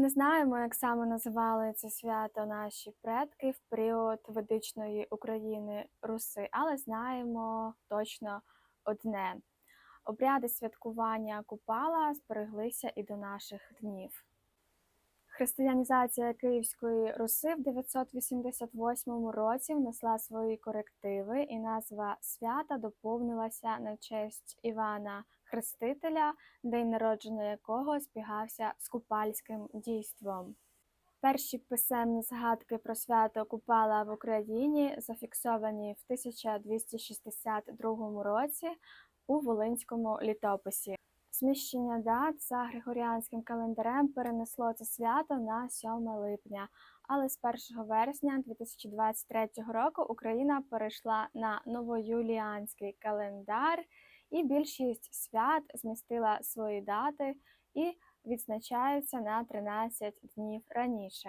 не знаємо, як саме називали це свято наші предки в період ведичної України Руси, але знаємо точно одне: обряди святкування Купала збереглися і до наших днів. Християнізація Київської Руси в 988 році внесла свої корективи, і назва свята доповнилася на честь Івана Хрестителя, день народження якого збігався з купальським дійством. Перші писемні згадки про свято Купала в Україні зафіксовані в 1262 році у Волинському літописі. Зміщення дат за григоріанським календарем перенесло це свято на 7 липня, але з 1 вересня 2023 року Україна перейшла на новоюліанський календар, і більшість свят змістила свої дати і відзначаються на 13 днів раніше.